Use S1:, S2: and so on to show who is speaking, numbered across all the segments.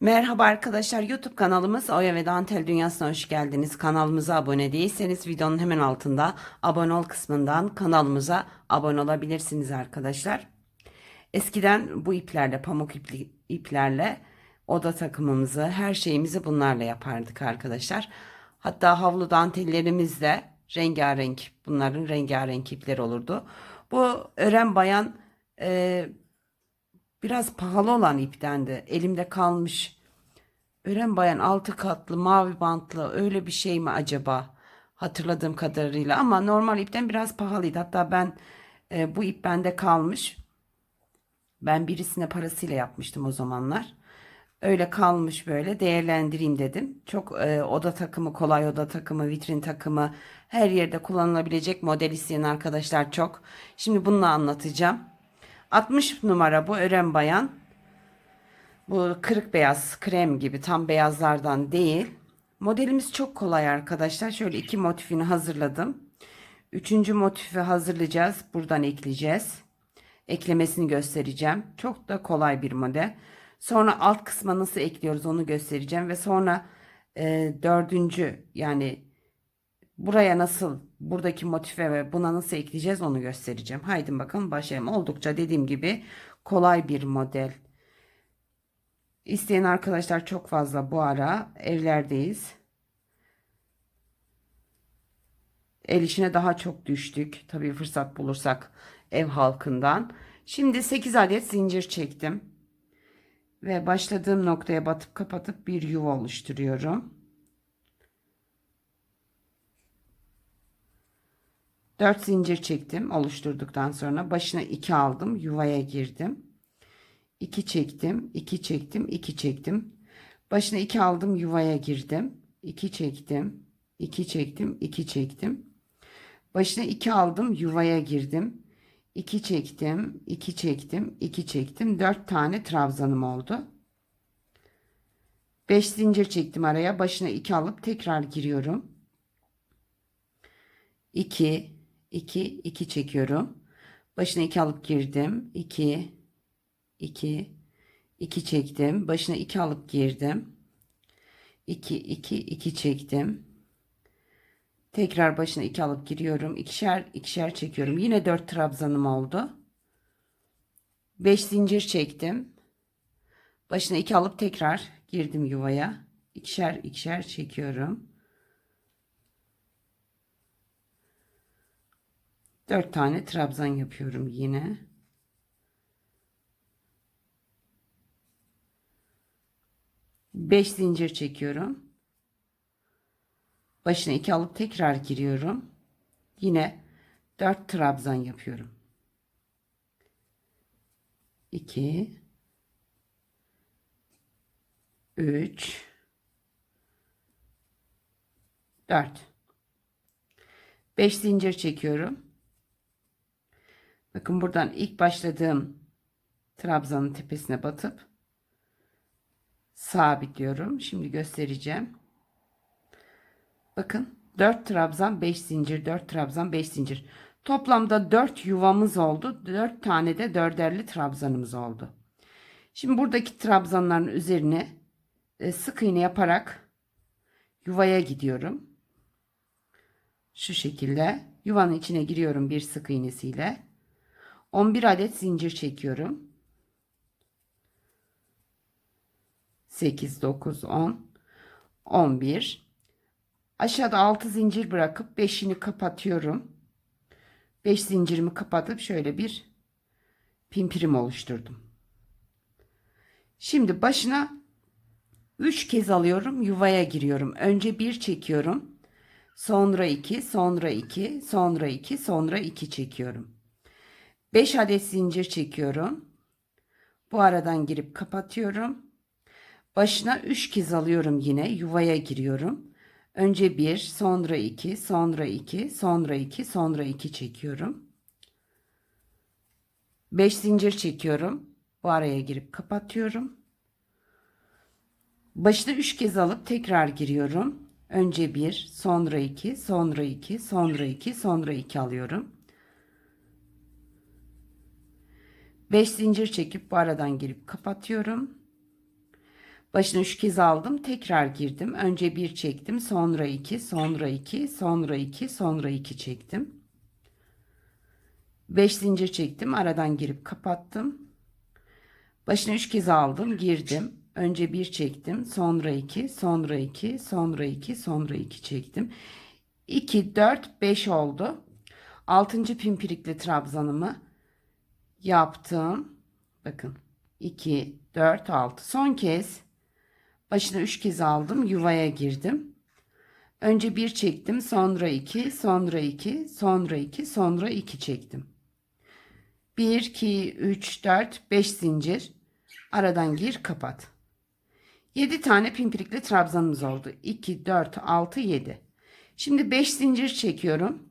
S1: Merhaba arkadaşlar YouTube kanalımız Oya ve Dantel Dünyası'na hoş geldiniz. Kanalımıza abone değilseniz videonun hemen altında abone ol kısmından kanalımıza abone olabilirsiniz arkadaşlar. Eskiden bu iplerle pamuk ipli, iplerle oda takımımızı her şeyimizi bunlarla yapardık arkadaşlar. Hatta havlu dantellerimiz de rengarenk bunların rengarenk ipler olurdu. Bu ören bayan e, biraz pahalı olan iptendi. Elimde kalmış. Ören bayan altı katlı mavi bantlı öyle bir şey mi acaba? Hatırladığım kadarıyla ama normal ipten biraz pahalıydı. Hatta ben e, bu ip bende kalmış. Ben birisine parasıyla yapmıştım o zamanlar. Öyle kalmış böyle değerlendireyim dedim. Çok e, oda takımı, kolay oda takımı, vitrin takımı her yerde kullanılabilecek model isteyen arkadaşlar çok. Şimdi bununla anlatacağım. 60 numara bu ören bayan. Bu kırık beyaz krem gibi tam beyazlardan değil. Modelimiz çok kolay arkadaşlar. Şöyle iki motifini hazırladım. Üçüncü motifi hazırlayacağız. Buradan ekleyeceğiz. Eklemesini göstereceğim. Çok da kolay bir model. Sonra alt kısma nasıl ekliyoruz onu göstereceğim. Ve sonra e, dördüncü yani buraya nasıl buradaki motife ve buna nasıl ekleyeceğiz onu göstereceğim. Haydi bakalım başlayalım. Oldukça dediğim gibi kolay bir model. İsteyen arkadaşlar çok fazla bu ara evlerdeyiz. El işine daha çok düştük. Tabii fırsat bulursak ev halkından. Şimdi 8 adet zincir çektim. Ve başladığım noktaya batıp kapatıp bir yuva oluşturuyorum. 4 zincir çektim oluşturduktan sonra. Başına 2 aldım yuvaya girdim. 2 çektim 2 çektim 2 çektim. Başına 2 aldım yuvaya girdim. 2 çektim 2 çektim 2 çektim. Başına 2 aldım yuvaya girdim. 2 çektim 2 çektim 2 çektim. 4 tane trabzanım oldu. 5 zincir çektim araya. Başına 2 alıp tekrar giriyorum. 2 2 2 çekiyorum. Başına 2 alıp girdim. 2 2 2 çektim. Başına 2 alıp girdim. 2 2 2 çektim. Tekrar başına 2 alıp giriyorum. İkişer ikişer çekiyorum. Yine 4 trabzanım oldu. 5 zincir çektim. Başına 2 alıp tekrar girdim yuvaya. İkişer ikişer çekiyorum. 4 tane trabzan yapıyorum yine. Beş zincir çekiyorum. Başına iki alıp tekrar giriyorum. Yine 4 trabzan yapıyorum. 2 3 4 5 zincir çekiyorum. Bakın buradan ilk başladığım trabzanın tepesine batıp sabitliyorum. Şimdi göstereceğim. Bakın 4 trabzan 5 zincir 4 trabzan 5 zincir. Toplamda 4 yuvamız oldu. 4 tane de dörderli trabzanımız oldu. Şimdi buradaki trabzanların üzerine e, sık iğne yaparak yuvaya gidiyorum. Şu şekilde yuvanın içine giriyorum bir sık iğnesiyle. 11 adet zincir çekiyorum. 8, 9, 10, 11. Aşağıda 6 zincir bırakıp 5'ini kapatıyorum. 5 zincirimi kapatıp şöyle bir pimpirim oluşturdum. Şimdi başına 3 kez alıyorum. Yuvaya giriyorum. Önce 1 çekiyorum. Sonra 2, sonra 2, sonra 2, sonra 2 çekiyorum. 5 adet zincir çekiyorum. Bu aradan girip kapatıyorum. Başına 3 kez alıyorum yine yuvaya giriyorum. Önce 1, sonra 2, sonra 2, sonra 2, sonra 2 çekiyorum. 5 zincir çekiyorum. Bu araya girip kapatıyorum. Başına 3 kez alıp tekrar giriyorum. Önce 1, sonra 2, sonra 2, sonra 2, sonra 2 alıyorum. 5 zincir çekip bu aradan girip kapatıyorum. Başına 3 kez aldım. Tekrar girdim. Önce 1 çektim. Sonra 2, sonra 2, sonra 2, sonra 2 çektim. 5 zincir çektim. Aradan girip kapattım. Başına 3 kez aldım. Girdim. Önce 1 çektim. Sonra 2, sonra 2, sonra 2, sonra 2 çektim. 2, 4, 5 oldu. 6. pimpirikli trabzanımı yaptım. Bakın 2, 4, 6. Son kez başına 3 kez aldım. Yuvaya girdim. Önce 1 çektim. Sonra 2, sonra 2, sonra 2, sonra 2 çektim. 1, 2, 3, 4, 5 zincir. Aradan gir kapat. 7 tane pimpirikli trabzanımız oldu. 2, 4, 6, 7. Şimdi 5 zincir çekiyorum.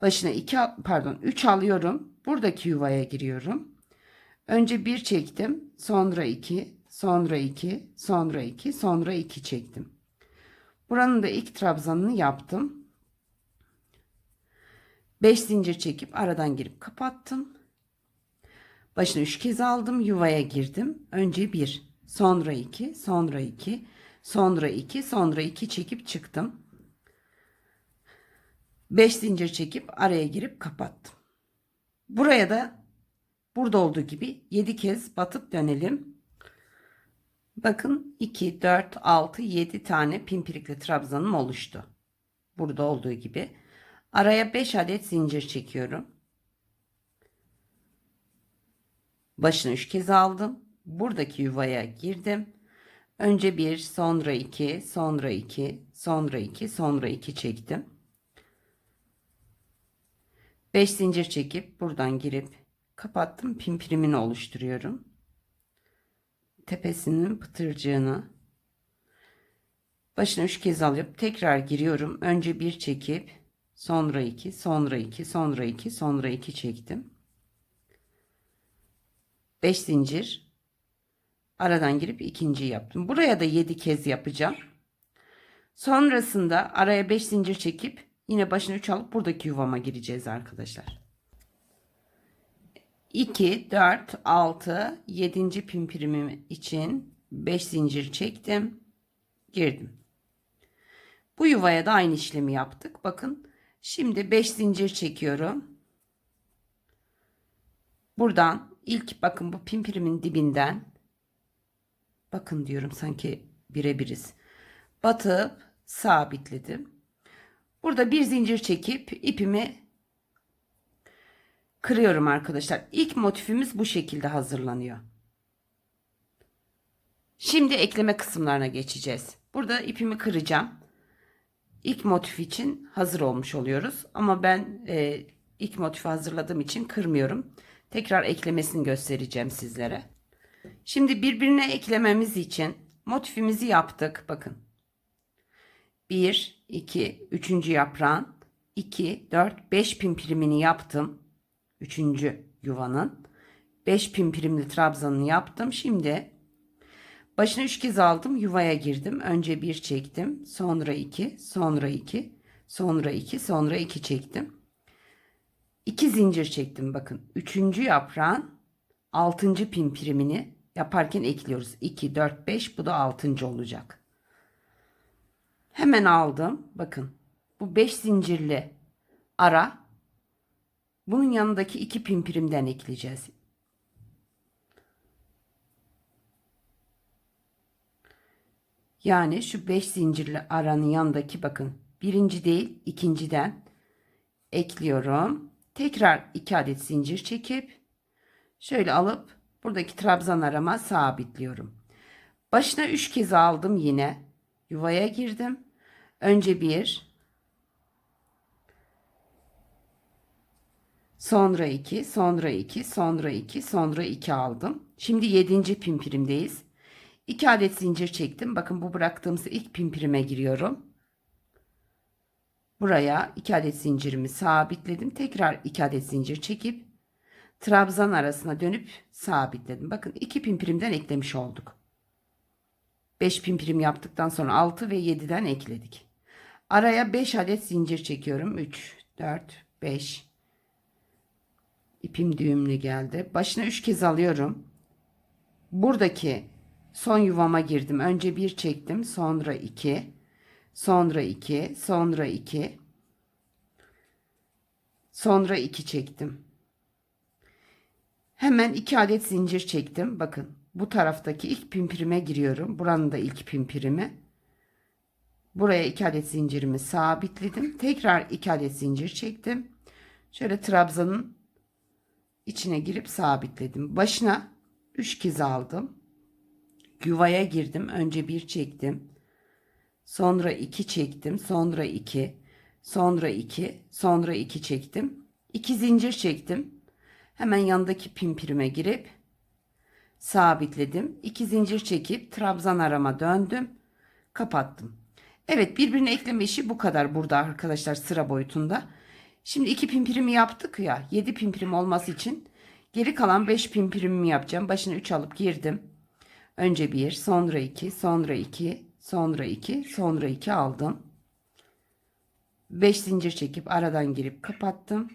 S1: Başına 2 pardon 3 alıyorum. Buradaki yuvaya giriyorum. Önce 1 çektim. Sonra 2, sonra 2, sonra 2, sonra 2 çektim. Buranın da ilk trabzanını yaptım. 5 zincir çekip aradan girip kapattım. Başına 3 kez aldım. Yuvaya girdim. Önce 1, sonra 2, sonra 2, sonra 2, sonra 2 çekip çıktım. 5 zincir çekip araya girip kapattım. Buraya da burada olduğu gibi 7 kez batıp dönelim. Bakın 2, 4, 6, 7 tane pimpirikli trabzanım oluştu. Burada olduğu gibi. Araya 5 adet zincir çekiyorum. Başını 3 kez aldım. Buradaki yuvaya girdim. Önce 1, sonra 2, sonra 2, sonra 2, sonra 2 çektim. 5 zincir çekip buradan girip kapattım. Pimpirimini oluşturuyorum. Tepesinin pıtırcığını başına 3 kez alıp tekrar giriyorum. Önce 1 çekip sonra 2, sonra 2, sonra 2, sonra 2 çektim. 5 zincir aradan girip ikinci yaptım. Buraya da 7 kez yapacağım. Sonrasında araya 5 zincir çekip yine başına 3 alıp buradaki yuvama gireceğiz arkadaşlar. 2, 4, 6, 7. pimpirimim için 5 zincir çektim. Girdim. Bu yuvaya da aynı işlemi yaptık. Bakın şimdi 5 zincir çekiyorum. Buradan ilk bakın bu pimpirimin dibinden bakın diyorum sanki birebiriz. Batıp sabitledim. Burada bir zincir çekip ipimi kırıyorum arkadaşlar. İlk motifimiz bu şekilde hazırlanıyor. Şimdi ekleme kısımlarına geçeceğiz. Burada ipimi kıracağım. İlk motif için hazır olmuş oluyoruz. Ama ben e, ilk motifi hazırladığım için kırmıyorum. Tekrar eklemesini göstereceğim sizlere. Şimdi birbirine eklememiz için motifimizi yaptık. Bakın. 1, 2, 3. yaprağın 2, 4, 5 pimpirimini yaptım. 3. yuvanın. 5 pimpirimli trabzanını yaptım. Şimdi başına 3 kez aldım. Yuvaya girdim. Önce 1 çektim. Sonra 2, sonra 2, sonra 2, sonra 2 çektim. 2 zincir çektim bakın. 3. yaprağın 6. pimpirimini yaparken ekliyoruz. 2, 4, 5 bu da 6. olacak. Hemen aldım. Bakın bu 5 zincirli ara bunun yanındaki iki pimpirimden ekleyeceğiz. Yani şu 5 zincirli aranın yanındaki bakın birinci değil ikinciden ekliyorum. Tekrar 2 adet zincir çekip şöyle alıp buradaki trabzan arama sabitliyorum. Başına 3 kez aldım yine. Yuvaya girdim. Önce bir, sonra iki, sonra iki, sonra iki, sonra iki aldım. Şimdi yedinci pimpirimdeyiz. İki adet zincir çektim. Bakın bu bıraktığımız ilk pimpirime giriyorum. Buraya iki adet zincirimi sabitledim. Tekrar iki adet zincir çekip trabzan arasına dönüp sabitledim. Bakın iki pimpirimden eklemiş olduk. 5 pimpirim yaptıktan sonra 6 ve 7'den ekledik. Araya 5 adet zincir çekiyorum. 3, 4, 5. İpim düğümlü geldi. Başına 3 kez alıyorum. Buradaki Son yuvama girdim. Önce bir çektim, sonra iki, sonra iki, sonra iki, sonra iki çektim. Hemen iki adet zincir çektim. Bakın bu taraftaki ilk pimpirime giriyorum. Buranın da ilk pimpirimi. Buraya iki adet zincirimi sabitledim. Tekrar iki adet zincir çektim. Şöyle trabzanın içine girip sabitledim. Başına üç kez aldım. Yuvaya girdim. Önce bir çektim. Sonra iki çektim. Sonra iki. Sonra iki. Sonra iki çektim. İki zincir çektim. Hemen yanındaki pimpirime girip sabitledim. İki zincir çekip trabzan arama döndüm. Kapattım. Evet birbirine ekleme işi bu kadar burada arkadaşlar sıra boyutunda. Şimdi iki pimpirimi yaptık ya 7 pimpirim olması için geri kalan 5 pimpirimimi yapacağım. Başına 3 alıp girdim. Önce 1 sonra 2 sonra 2 sonra 2 sonra 2 aldım. 5 zincir çekip aradan girip kapattım.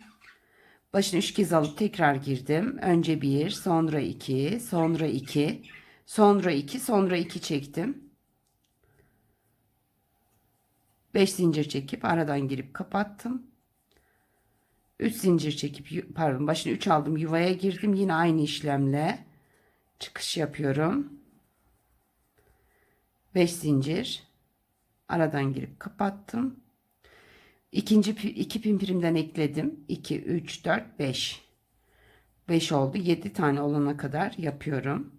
S1: Başına 3 kez alıp tekrar girdim. Önce 1 sonra 2 sonra 2 sonra 2 sonra 2 çektim. 5 zincir çekip aradan girip kapattım. 3 zincir çekip pardon başına 3 aldım yuvaya girdim yine aynı işlemle çıkış yapıyorum 5 zincir aradan girip kapattım ikinci iki pimpirimden ekledim 2 3 4 5 5 oldu 7 tane olana kadar yapıyorum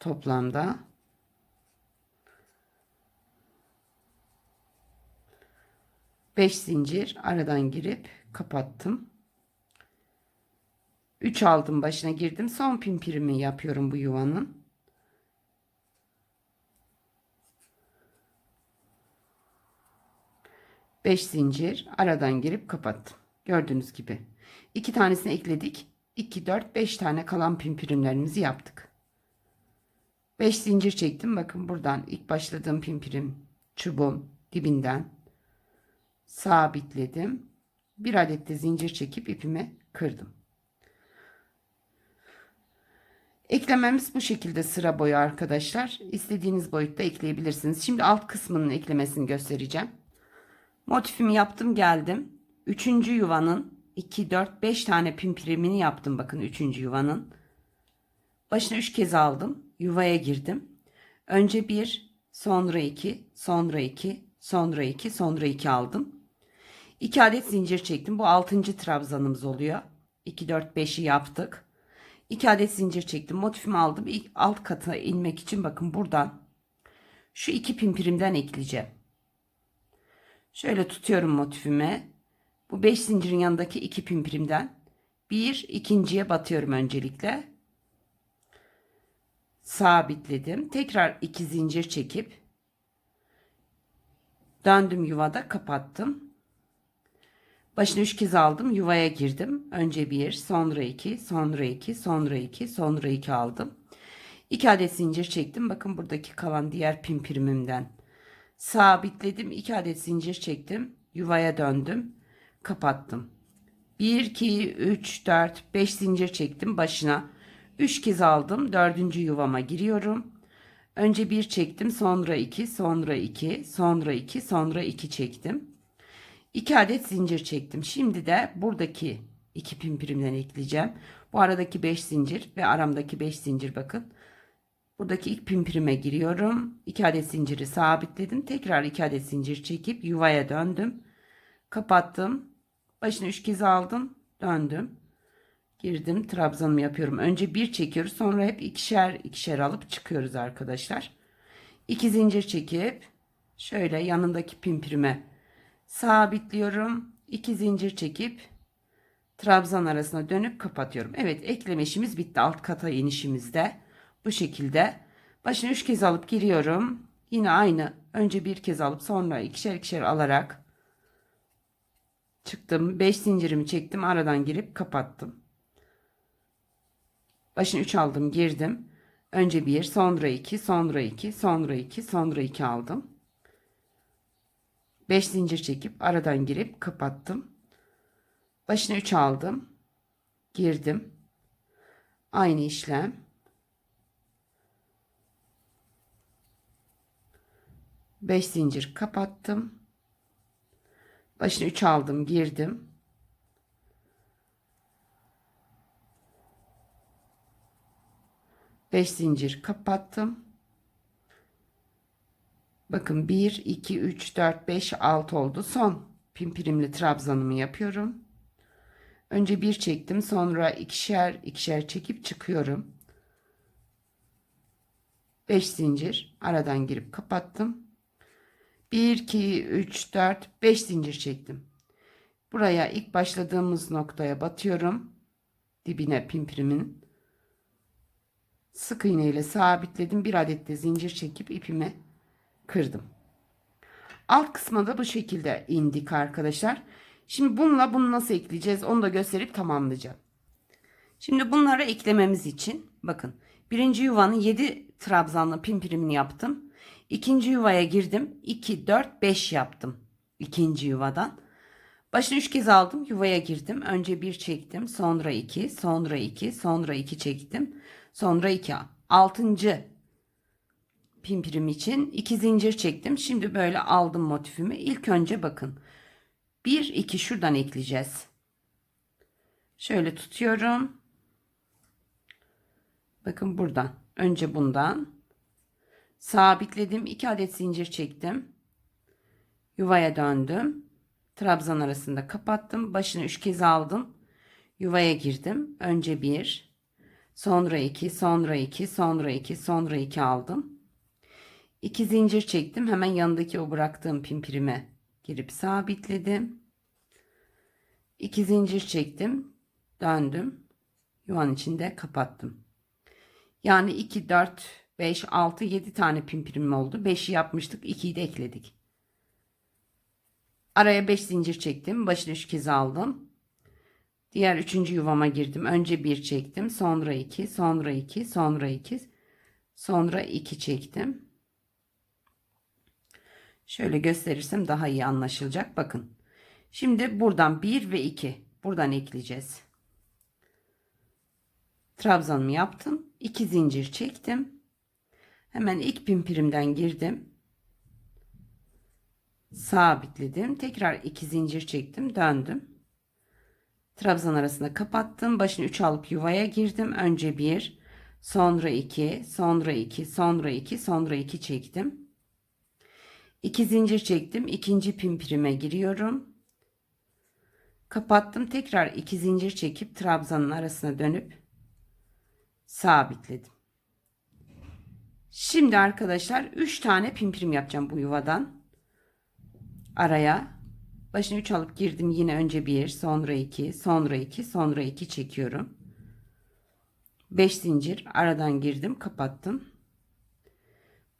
S1: toplamda 5 zincir aradan girip kapattım. 3 aldım başına girdim. Son pimpirimi yapıyorum bu yuvanın. Beş zincir aradan girip kapattım. Gördüğünüz gibi. iki tanesini ekledik. 2, 4, 5 tane kalan pimpirimlerimizi yaptık. 5 zincir çektim. Bakın buradan ilk başladığım pimpirim çubuğun dibinden sabitledim. Bir adet de zincir çekip ipimi kırdım. Eklememiz bu şekilde sıra boyu arkadaşlar. İstediğiniz boyutta ekleyebilirsiniz. Şimdi alt kısmının eklemesini göstereceğim. Motifimi yaptım geldim. Üçüncü yuvanın 2, 4, 5 tane pimpirimini yaptım. Bakın üçüncü yuvanın. Başına 3 kez aldım. Yuvaya girdim. Önce 1, sonra 2, sonra 2, sonra 2, sonra 2 aldım. 2 adet zincir çektim. Bu 6. trabzanımız oluyor. 2 4 5'i yaptık. 2 adet zincir çektim. Motifimi aldım. İlk alt katına inmek için bakın buradan şu iki pimpirimden ekleyeceğim. Şöyle tutuyorum motifimi. Bu 5 zincirin yanındaki iki pimpirimden bir ikinciye batıyorum öncelikle. Sabitledim. Tekrar iki zincir çekip döndüm yuvada kapattım. Başını üç kez aldım. Yuvaya girdim. Önce bir, sonra iki, sonra iki, sonra iki, sonra iki aldım. İki adet zincir çektim. Bakın buradaki kalan diğer pimpirimimden sabitledim. İki adet zincir çektim. Yuvaya döndüm. Kapattım. 1, 2, 3, 4, 5 zincir çektim başına. 3 kez aldım. Dördüncü yuvama giriyorum. Önce bir çektim. Sonra iki, sonra iki, sonra iki, sonra iki çektim. 2 adet zincir çektim. Şimdi de buradaki iki pimpirimden ekleyeceğim. Bu aradaki 5 zincir ve aramdaki 5 zincir bakın. Buradaki ilk pimpirime giriyorum. 2 adet zinciri sabitledim. Tekrar 2 adet zincir çekip yuvaya döndüm. Kapattım. Başını 3 kez aldım. Döndüm. Girdim. Trabzanımı yapıyorum. Önce bir çekiyoruz. Sonra hep ikişer ikişer alıp çıkıyoruz arkadaşlar. 2 zincir çekip şöyle yanındaki pimpirime sabitliyorum. 2 zincir çekip trabzan arasına dönüp kapatıyorum. Evet ekleme işimiz bitti. Alt kata inişimizde bu şekilde. Başını 3 kez alıp giriyorum. Yine aynı. Önce bir kez alıp sonra ikişer ikişer alarak çıktım. 5 zincirimi çektim. Aradan girip kapattım. Başını 3 aldım, girdim. Önce 1, sonra 2, sonra 2, sonra 2, sonra 2 aldım. 5 zincir çekip aradan girip kapattım. Başına 3 aldım. Girdim. Aynı işlem. 5 zincir kapattım. Başına 3 aldım, girdim. Beş zincir kapattım. Bakın 1, 2, 3, 4, 5, 6 oldu. Son pimpirimli trabzanımı yapıyorum. Önce bir çektim. Sonra ikişer ikişer çekip çıkıyorum. 5 zincir aradan girip kapattım. 1, 2, 3, 4, 5 zincir çektim. Buraya ilk başladığımız noktaya batıyorum. Dibine pimpirimin. Sık iğne ile sabitledim. Bir adet de zincir çekip ipimi kırdım. Alt kısma da bu şekilde indik arkadaşlar. Şimdi bununla bunu nasıl ekleyeceğiz onu da gösterip tamamlayacağım. Şimdi bunları eklememiz için bakın birinci yuvanın 7 trabzanlı pimpirimini yaptım. İkinci yuvaya girdim. 2, 4, 5 yaptım. ikinci yuvadan. Başını 3 kez aldım. Yuvaya girdim. Önce 1 çektim. Sonra 2. Sonra 2. Sonra 2 çektim. Sonra 2. Altıncı pimpirim için 2 zincir çektim. Şimdi böyle aldım motifimi. İlk önce bakın. 1, 2 şuradan ekleyeceğiz. Şöyle tutuyorum. Bakın buradan. Önce bundan. Sabitledim. 2 adet zincir çektim. Yuvaya döndüm. Trabzan arasında kapattım. Başını 3 kez aldım. Yuvaya girdim. Önce 1, sonra 2, sonra 2, sonra 2, sonra 2 aldım. 2 zincir çektim. Hemen yanındaki o bıraktığım pimpirime girip sabitledim. 2 zincir çektim. Döndüm. Yuvanın içinde kapattım. Yani 2, 4, 5, 6, 7 tane pimpirim oldu. 5'i yapmıştık. 2'yi de ekledik. Araya 5 zincir çektim. Başını 3 kez aldım. Diğer üçüncü yuvama girdim. Önce 1 çektim. Sonra 2, sonra 2, sonra 2, sonra 2 çektim. Şöyle gösterirsem daha iyi anlaşılacak. Bakın. Şimdi buradan 1 ve 2 buradan ekleyeceğiz. Trabzanımı yaptım. 2 zincir çektim. Hemen ilk pimpirimden girdim. Sabitledim. Tekrar 2 zincir çektim. Döndüm. Trabzan arasında kapattım. Başını 3 alıp yuvaya girdim. Önce 1, sonra 2, sonra 2, sonra 2, sonra 2 çektim. 2 zincir çektim. İkinci pimpirime giriyorum. Kapattım. Tekrar 2 zincir çekip trabzanın arasına dönüp sabitledim. Şimdi arkadaşlar 3 tane pimpirim yapacağım bu yuvadan. Araya başını 3 alıp girdim. Yine önce 1, sonra 2, sonra 2, sonra 2 çekiyorum. 5 zincir aradan girdim, kapattım.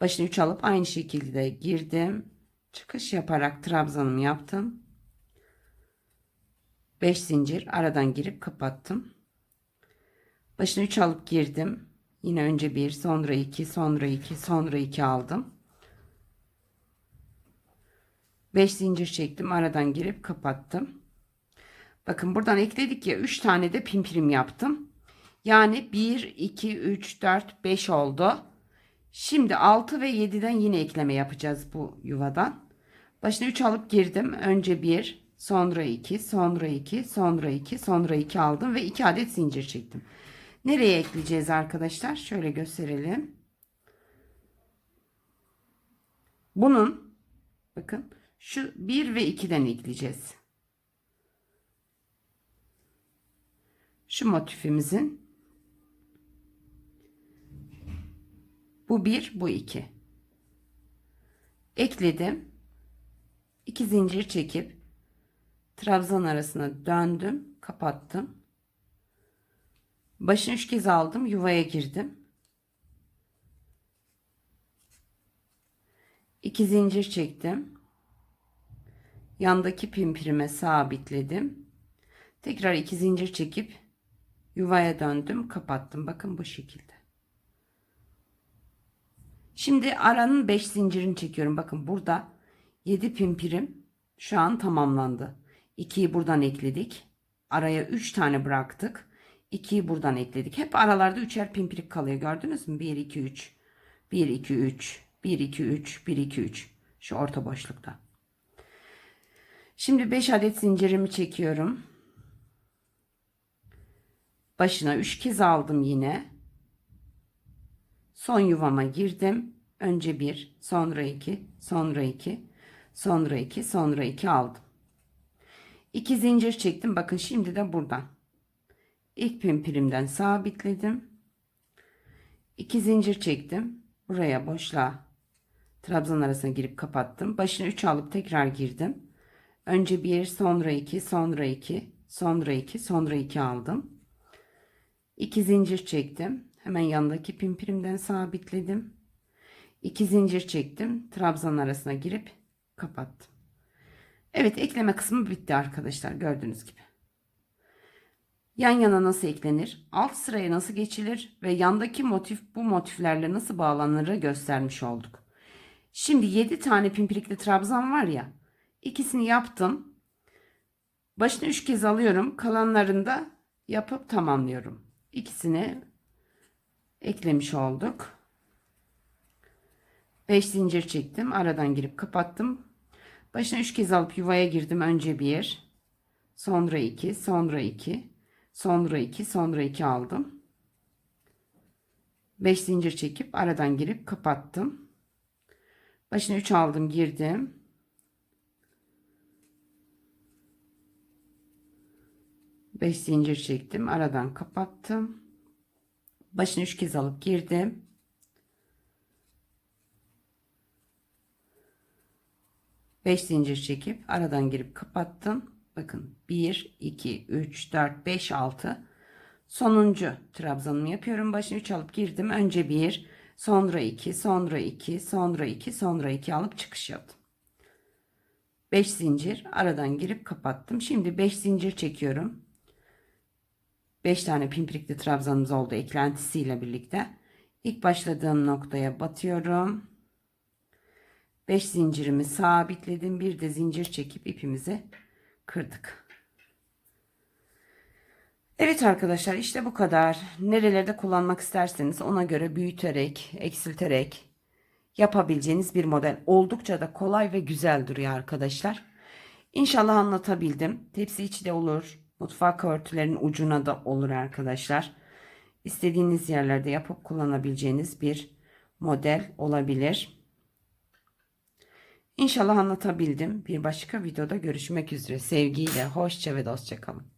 S1: Başını 3 alıp aynı şekilde girdim. Çıkış yaparak trabzanımı yaptım. 5 zincir aradan girip kapattım. Başını 3 alıp girdim. Yine önce 1, sonra 2, sonra 2, sonra 2 aldım. 5 zincir çektim. Aradan girip kapattım. Bakın buradan ekledik ya 3 tane de pimpirim yaptım. Yani 1, 2, 3, 4, 5 oldu. Şimdi 6 ve 7'den yine ekleme yapacağız bu yuvadan. Başına 3 alıp girdim. Önce 1, sonra 2, sonra 2, sonra 2, sonra 2 aldım ve 2 adet zincir çektim. Nereye ekleyeceğiz arkadaşlar? Şöyle gösterelim. Bunun bakın şu 1 ve 2'den ekleyeceğiz. Şu motifimizin bu 1, bu 2. Ekledim. 2 zincir çekip trabzan arasına döndüm, kapattım. Başını üç kez aldım. Yuvaya girdim. İki zincir çektim. Yandaki pimpirime sabitledim. Tekrar iki zincir çekip yuvaya döndüm. Kapattım. Bakın bu şekilde. Şimdi aranın 5 zincirini çekiyorum. Bakın burada 7 pimpirim şu an tamamlandı. 2'yi buradan ekledik. Araya 3 tane bıraktık. 2'yi buradan ekledik. Hep aralarda üçer pimpirik kalıyor. Gördünüz mü? 1, 2, 3. 1, 2, 3. 1, 2, 3. 1, 2, 3. Şu orta boşlukta. Şimdi 5 adet zincirimi çekiyorum. Başına 3 kez aldım yine. Son yuvama girdim. Önce 1, sonra 2, sonra 2, sonra 2, sonra 2 aldım. 2 zincir çektim. Bakın şimdi de buradan. İlk pimpirimden sabitledim. 2 zincir çektim. Buraya boşluğa trabzan arasına girip kapattım. Başına 3 alıp tekrar girdim. Önce 1, sonra 2, sonra 2, sonra 2, sonra 2 aldım. 2 zincir çektim. Hemen yanındaki pimpirimden sabitledim. 2 zincir çektim. Trabzan arasına girip kapattım. Evet ekleme kısmı bitti arkadaşlar gördüğünüz gibi. Yan yana nasıl eklenir? Alt sıraya nasıl geçilir? Ve yandaki motif bu motiflerle nasıl bağlanırı göstermiş olduk. Şimdi 7 tane pimpirikli trabzan var ya. ikisini yaptım. Başını 3 kez alıyorum. Kalanlarını da yapıp tamamlıyorum. İkisini eklemiş olduk. 5 zincir çektim. Aradan girip kapattım. Başına 3 kez alıp yuvaya girdim. Önce 1, sonra 2, sonra 2, sonra 2, sonra 2 aldım. 5 zincir çekip aradan girip kapattım. Başına 3 aldım, girdim. Beş zincir çektim. Aradan kapattım. Başını üç kez alıp girdim. Beş zincir çekip aradan girip kapattım. Bakın 1, 2, 3, 4, 5, 6. Sonuncu trabzanımı yapıyorum. Başını 3 alıp girdim. Önce 1, sonra 2, sonra 2, sonra 2, sonra 2 alıp çıkış yaptım. 5 zincir aradan girip kapattım. Şimdi 5 zincir çekiyorum. 5 tane pimpirikli trabzanımız oldu eklentisiyle birlikte. İlk başladığım noktaya batıyorum. 5 zincirimi sabitledim. Bir de zincir çekip ipimizi kırdık. Evet arkadaşlar işte bu kadar. Nerelerde kullanmak isterseniz ona göre büyüterek, eksilterek yapabileceğiniz bir model. Oldukça da kolay ve güzel duruyor arkadaşlar. İnşallah anlatabildim. Tepsi içi de olur. Mutfak örtülerinin ucuna da olur arkadaşlar. İstediğiniz yerlerde yapıp kullanabileceğiniz bir model olabilir. İnşallah anlatabildim. Bir başka videoda görüşmek üzere. Sevgiyle, hoşça ve dostça kalın.